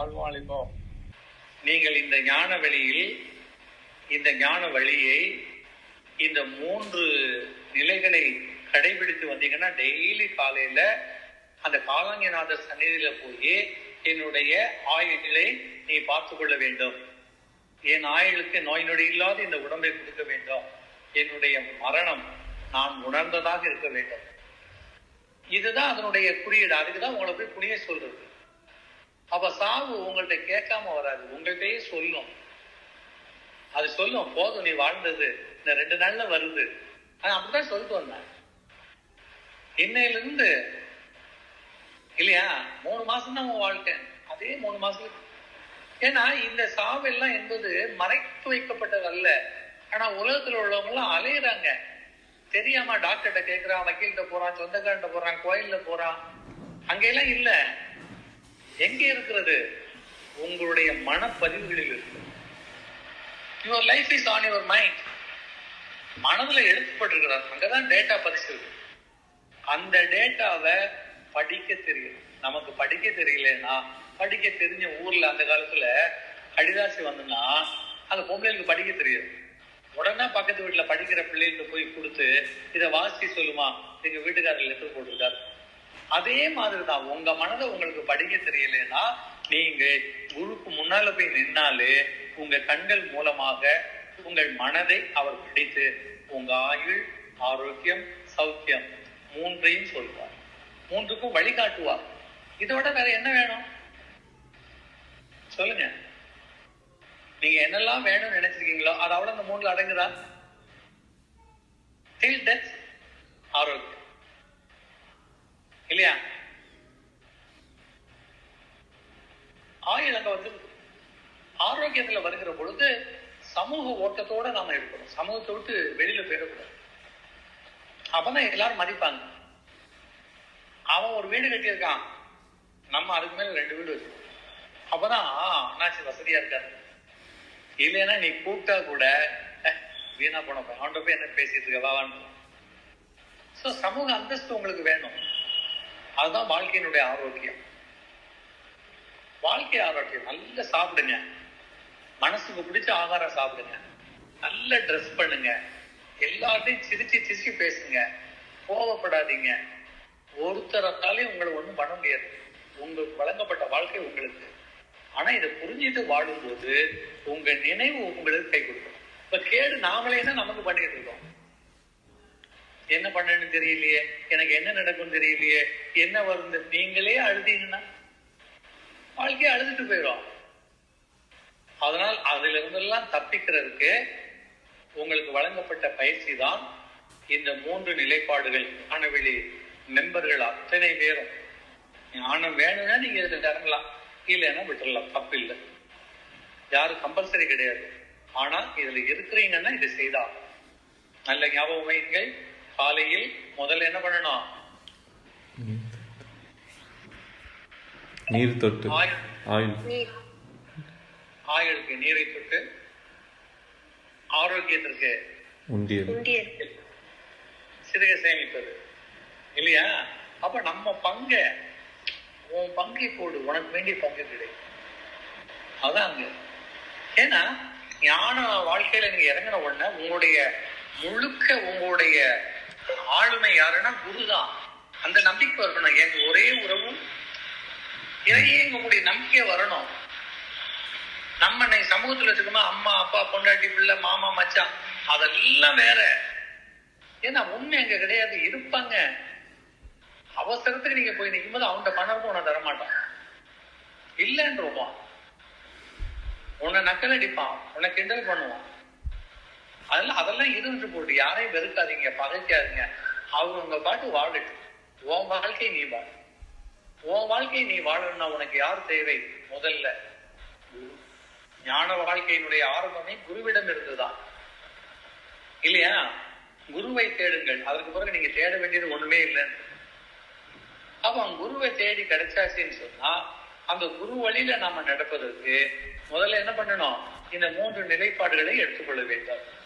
வாழ்வாளிப்போம் நீங்கள் இந்த ஞான வழியில் இந்த ஞான வழியை இந்த மூன்று நிலைகளை கடைபிடித்து வந்தீங்கன்னா டெய்லி காலையில அந்த காலாங்கிநாதர் சந்நிதியில போய் என்னுடைய ஆயுளை நீ பார்த்து கொள்ள வேண்டும். என் ஆயுளுக்கு நோய் நொடி இல்லாத இந்த உடம்பை கொடுக்க வேண்டும். என்னுடைய மரணம் நான் உணர்ந்ததாக இருக்க வேண்டும். இதுதான் அதனுடைய குறியீடு. அதுக்குதான் உங்களை போய் புனிய சொல்றது. அப்ப சாவு உங்கள்கிட்ட கேட்காம வராது. உங்கள்கிட்டயே சொல்லும். அது சொல்லும் போதும் நீ வாழ்ந்தது. இந்த ரெண்டு நாள்ல வருது. ஆனா அப்படிதான் சொல்லிட்டு வந்தேன். இன்னையில இருந்து இல்லையா மூணு மாசம் தான் உன் வாழ்க்கை. அதே மூணு மாசத்துக்கு ஏன்னா இந்த சாவெல்லாம் என்பது மறைத்து வைக்கப்பட்டதல்ல ஆனா உலகத்துல உள்ளவங்க எல்லாம் அலையிறாங்க. தெரியாம டாக்டர்கிட்ட கேட்கிறான் வக்கீல்கிட்ட போறான் சொந்தக்காரன்ட்ட போறான் கோயில்ல போறான். அங்கெல்லாம் இல்லை. எங்க இருக்கிறது? உங்களுடைய மனப்பதிவுகளில் இருக்கு your life is on your mind மனதில் எழுதப்பட்டிருக்கிறார் அங்கதான் டேட்டா பதிச்சிருக்கு. அந்த டேட்டாவை படிக்க தெரியும் நமக்கு படிக்க தெரியலன்னா படிக்க தெரிஞ்ச ஊர்ல அந்த காலத்துல கடிதாசி வந்துன்னா அந்த பொம்பளைகளுக்கு படிக்க தெரியும். உடனே பக்கத்து வீட்டுல படிக்கிற பிள்ளைகிட்ட போய் கொடுத்து இதை வாசி சொல்லுமா? எங்க வீட்டுக்காரர் லெட்டர் போட்டிருக்காரு. அதே மாதிரி தான் உங்க மனதை உங்களுக்கு படிக்க தெரியலன்னா நீங்க குருக்கு முன்னால போய் நின்னாலே உங்க கண்கள் மூலமாக உங்கள் மனதை அவர் படித்து உங்க ஆயுள் ஆரோக்கியம் சௌக்கியம் மூன்றையும் சொல்வார். மூன்றுக்கும் வழிகாட்டுவார் இதோட வேற என்ன வேணும்? சொல்லுங்க. நீங்க என்னெல்லாம் வேணும்னு நினைச்சிருக்கீங்களோ அதோட அந்த மூணுல அடங்குதா? டில் டெத் ஆரோக்கியம். இல்லையா? ஆயுதங்க வந்து ஆரோக்கியத்துல வருகிற பொழுது சமூக ஓட்டத்தோட நாம இருக்கணும். சமூகத்தை விட்டு வெளியில போயிடக்கூடாது. அப்பதான் எல்லாரும் மதிப்பாங்க. அவன் ஒரு வீடு கட்டியிருக்கான். நம்ம அதுக்கு மேல ரெண்டு வீடு வச்சிருக்கோம் அப்பதான் அண்ணாச்சி வசதியா இருக்காரு. இல்லைன்னா நீ கூப்பிட்டா கூட வீணா போன பையன். அவன்கிட்ட போய் என்ன பேசிட்டு இருக்க? வாவான்னு சோ சமூக அந்தஸ்து உங்களுக்கு வேணும். அதுதான் வாழ்க்கையினுடைய ஆரோக்கியம். வாழ்க்கை ஆரோக்கியம். நல்லா சாப்பிடுங்க. மனசுக்கு பிடிச்ச ஆகாரம் சாப்பிடுங்க. நல்ல ட்ரெஸ் பண்ணுங்க. எல்லார்ட்டையும் சிரிச்சு சிரிச்சு பேசுங்க. கோவப்படாதீங்க. ஒருத்தரத்தாலையும் உங்களை ஒன்றும் பண்ண முடியாது. உங்களுக்கு வழங்கப்பட்ட வாழ்க்கை உங்களுக்கு. ஆனா இதை புரிஞ்சுட்டு வாழும்போது உங்க நினைவு உங்களுக்கு கை கொடுக்கும். இப்ப கேடு நாமளே தான் நமக்கு பண்ணிட்டு இருக்கோம். என்ன பண்ணணும்னு தெரியலையே? எனக்கு என்ன நடக்கும்னு தெரியலையே? என்ன வரும் நீங்களே அழுதீங்கன்னா வாழ்க்கையை அழுதுட்டு போயிடும். அதனால் அதுல இருந்தெல்லாம் தப்பிக்கிறதுக்கு உங்களுக்கு வழங்கப்பட்ட பயிற்சி தான் இந்த மூன்று நிலைப்பாடுகள். ஞானவெளி நண்பர்கள் அத்தனை பேரும். ஞானம் வேணும்னா நீங்க இதுல இறங்கலாம் இல்லைன்னா விட்டுடலாம் தப்பு இல்லை. யாரும் கம்பல்சரி கிடையாது. ஆனா இதுல இருக்கிறீங்கன்னா இதை செய்தா நல்ல ஞாபகம் வைங்கள் காலையில் முதல்ல என்ன பண்ணணும்? நீர் தொட்டு. ஆயுள் ஆயுளுக்கு நீரை. தொட்டு ஆரோக்கியத்திற்கு சிறுக சேமிப்பது. இல்லையா? அப்ப நம்ம பங்க உன் பங்கை போடு. உனக்கு வேண்டிய பங்கு கிடைக்கும் அதான் அங்க. ஏன்னா ஞான வாழ்க்கையில நீங்க இறங்கின உடனே உங்களுடைய முழுக்க உங்களுடைய ஆளுமை யாருன்னா குருதான். அந்த நம்பிக்கை வரணும். எங்க ஒரே உறவும் இறையே உங்களுடைய நம்பிக்கை வரணும். நம்ம இன்னைக்கு சமூகத்துல வச்சுக்கோமா அம்மா அப்பா பொண்டாட்டி பிள்ளை மாமா மச்சான் அதெல்லாம் வேற. ஏன்னா உண்மை அங்க கிடையாது. இருப்பாங்க. அவசரத்துக்கு நீங்க போய் நிக்கும்போது அவன்கிட்ட பணம் உன்னை தரமாட்டான். இல்லைன்றவான் உன்னை நக்கல் அடிப்பான். உன்னை கிண்டல் பண்ணுவான். அதெல்லாம் அதெல்லாம் இருந்துட்டு போட்டு யாரையும் வெறுக்காதீங்க பகைக்காதீங்க. அவங்க பாட்டு வாழட்டும். உன் வாழ்க்கை நீ வாழ. உன் வாழ்க்கை நீ வாழணும்னா உனக்கு யார் தேவை? முதல்ல. ஞான வாழ்க்கையினுடைய ஆரம்பமே குருவிடம் இருந்துதான். இல்லையா? குருவை தேடுங்கள். அதற்கு பிறகு நீங்க தேட வேண்டியது ஒண்ணுமே இல்லைன்னு அப்ப குருவை தேடி கிடைச்சாச்சுன்னு சொன்னா அந்த குரு வழியில நாம நடப்பதற்கு முதல்ல என்ன பண்ணணும்? இந்த மூன்று நிலைப்பாடுகளை எடுத்துக்கொள்ள வேண்டும்.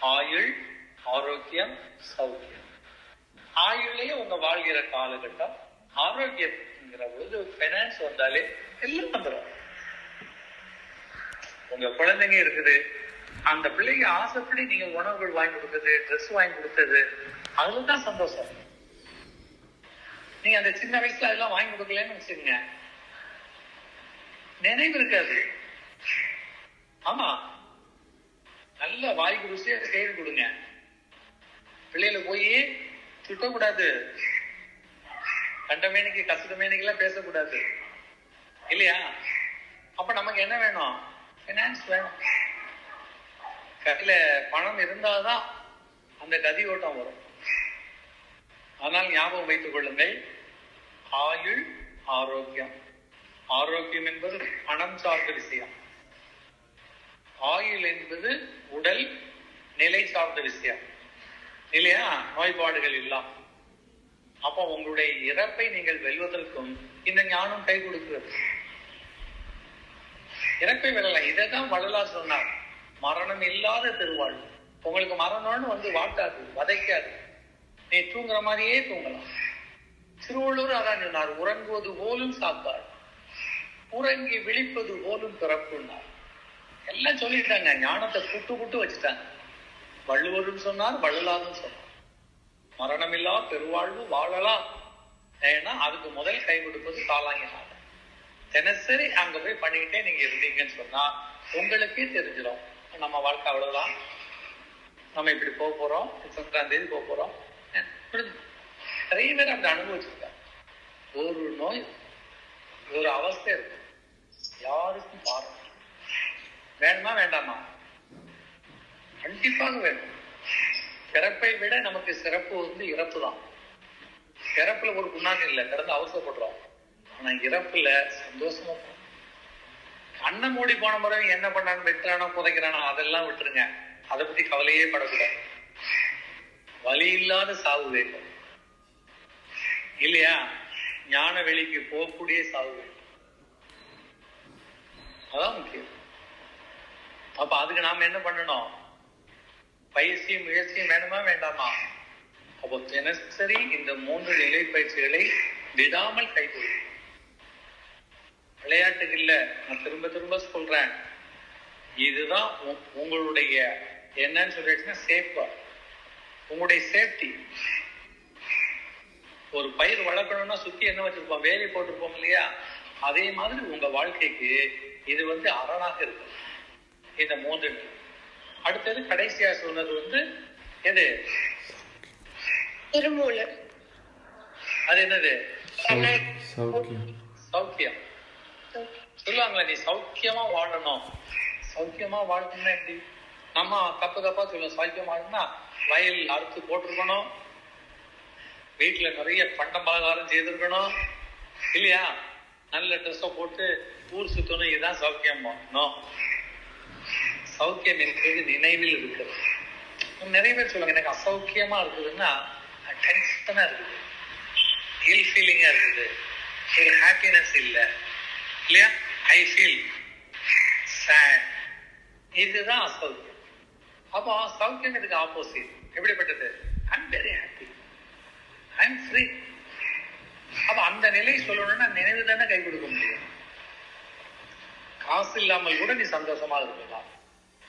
ஆயுள் ஆரோக்கியம் சௌக்கியம். ஆயுள்லயே உங்க வாழ்கிற காலகட்டம் ஆரோக்கியம்ங்கிற பொழுது பைனான்ஸ் வந்தாலே எல்லாம் வந்துடும் உங்க குழந்தைங்க இருக்குது அந்த பிள்ளைங்க ஆசைப்படி நீங்க உணவுகள் வாங்கி கொடுத்தது ட்ரெஸ் வாங்கி கொடுத்தது அதுலதான் சந்தோஷம். நீங்க அந்த சின்ன வயசுல அதெல்லாம் வாங்கி கொடுக்கலன்னு வச்சுக்கோங்க. நினைவு இருக்காது. ஆமா நல்ல வாய்க்கு ருசியா செய்து கொடுங்க. பிள்ளைகளை போய் திட்டக்கூடாது. கண்டமேனிக்கு கசடமேனிக்கு எல்லாம் பேசக்கூடாது. இல்லையா? அப்ப நமக்கு என்ன வேணும்? பினான்ஸ் வேணும். கையில பணம் இருந்தாதான் அந்த கதி ஓட்டம் வரும். ஆனால் ஞாபகம் வைத்துக் கொள்ளுங்கள். ஆயுள் ஆரோக்கியம். ஆரோக்கியம் என்பது பணம் சார்ந்த விஷயம். ஆயுள் என்பது உடல் நிலை சார்ந்த விஷயம். இல்லையா? நோய்பாடுகள் இல்லாம. அப்போ உங்களுடைய இறப்பை நீங்கள் வெல்வதற்கும் இந்த ஞானம் கை கொடுக்கிறது. இறப்பை வெல்லலாம் இதை தான் வள்ளலா சொன்னார். மரணம் இல்லாத திருவாழ்வு. உங்களுக்கு மரணம்னு வந்து வாட்டாது வதைக்காது. நீ தூங்குற மாதிரியே தூங்கலாம். திருவள்ளூர் அதான் சொன்னார் உறங்குவது போலும் சாப்பாடு உறங்கி விழிப்பது போலும் பிறப்புன்னார். எல்லாம் சொல்லிட்டாங்க. ஞானத்தை புட்டு புட்டு வச்சுட்டாங்க. வள்ளுவரும் சொன்னார் வள்ளலாதும் சொன்னார். மரணமில்லா பெருவாழ்வு வாழலாம் ஏன்னா அதுக்கு முதல் கை கொடுப்பது காலாங்கினார் தினசரி அங்க போய் பண்ணிக்கிட்டே நீங்க இருந்தீங்கன்னு சொன்னா உங்களுக்கே தெரிஞ்சிடும். நம்ம வாழ்க்கை அவ்வளவுதான். நம்ம இப்படி போக போறோம் பதினொன்றாம் தேதி போக போறோம். நிறைய பேர் அப்படி அனுபவிச்சிருக்காங்க. ஒரு நோய் ஒரு அவஸ்தை இருக்கு. யாருக்கும் பாருங்க வேணுமா வேண்டாமா? கண்டிப்பாக வேணும். பிறப்பை விட நமக்கு சிறப்பு வந்து இறப்பு தான் பிறப்புல ஒரு குணாகம் இல்லை பிறந்து அவசரப்படுறோம். ஆனா இறப்புல சந்தோஷமா கண்ணை மூடி போன முறை என்ன பண்ணான்னு வெட்டுறானோ புதைக்கிறானோ? அதெல்லாம் விட்டுருங்க. அதை பத்தி கவலையே படக்கூடாது. வழி இல்லாத சாவு வேண்டும். இல்லையா? ஞான வெளிக்கு போகக்கூடிய சாவு வேண்டும். அதான் முக்கியம். அப்ப அதுக்கு நாம என்ன பண்ணணும்? பயிற்சியும் முயற்சியும் வேணுமா வேண்டாமா? அப்போ தினசரி இந்த மூன்று நிலை பயிற்சிகளை விடாமல் கைகொள்ளும் விளையாட்டுக்கு இல்ல நான் திரும்ப திரும்ப சொல்றேன். இதுதான் உங்களுடைய என்னன்னு சொல்லிடுச்சுன்னா சேஃபா உங்களுடைய சேஃப்டி ஒரு பயிர் வளர்க்கணும்னா சுத்தி என்ன வச்சிருப்போம்? வேலி போட்டிருப்போம் இல்லையா? அதே மாதிரி உங்க வாழ்க்கைக்கு இது வந்து அரணாக இருக்கும். இந்த மூன்று. அடுத்தது கடைசியா சொன்னது வந்து எது? திருமூலர். அது என்னது? சௌக்கியம். சொல்லுவாங்களே நீ சௌக்கியமா வாழணும். சௌக்கியமா வாழணும்னா எப்படி? நம்ம தப்பு தப்பா சொல்லுவோம். சௌக்கியம் வாழணும்னா வயல் அறுத்து போட்டிருக்கணும். வீட்டுல நிறைய பண்ட பலகாரம் செய்திருக்கணும். இல்லையா? நல்ல ட்ரெஸ்ஸை போட்டு ஊர் சுத்தணும். இதுதான் சௌக்கியம் நோ சௌக்கியம் இருக்கிறது நினைவில் இருக்கிறது. நிறைய பேர் சொல்லுவாங்க எனக்கு அசௌக்கியமா இருக்குதுன்னா டென்ஷனா இருக்குது. ஹில் ஃபீலிங்கா இருக்குது. ஒரு ஹாப்பினஸ் இல்லை. இல்லையா? ஐ ஃபீல் சேட் இதுதான் அசௌக்கியம். அப்போ சௌக்கியம் இதுக்கு ஆப்போசிட் எப்படிப்பட்டது? I'm very happy I'm free அப்ப அந்த நிலை சொல்லணும்னா நினைவு தானே கை கொடுக்க முடியும். காசு இல்லாமல் கூட நீ சந்தோஷமா இருக்கலாம்.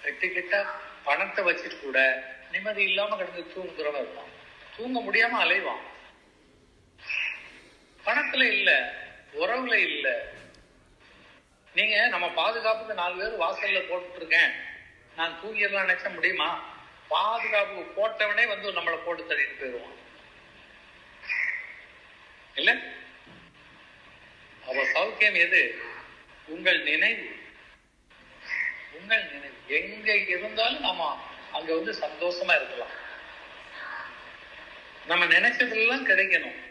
கட்டிக்கிட்ட பணத்தை வச்சுட்டு கூட நிம்மதி இல்லாம கிடந்து தூங்குறவன் இருப்பான். தூங்க முடியாம அலைவான். பணத்துல இல்ல உறவுல இல்ல. நீங்க நம்ம பாதுகாப்புக்கு நாலு பேர் வாசல்ல போட்டுட்டு இருக்கேன் நான் தூங்கிடலாம் நினைச்ச முடியுமா? பாதுகாப்பு போட்டவனே வந்து நம்மளை போட்டு தள்ளிட்டு போயிடுவான். இல்ல? அவ சௌக்கியம் எது? உங்கள் நினைவு. உங்கள் நினைவு. எங்க இருந்தாலும் நாம அங்க வந்து சந்தோஷமா இருக்கலாம். நம்ம நினைச்சதெல்லாம் கிடைக்கணும்.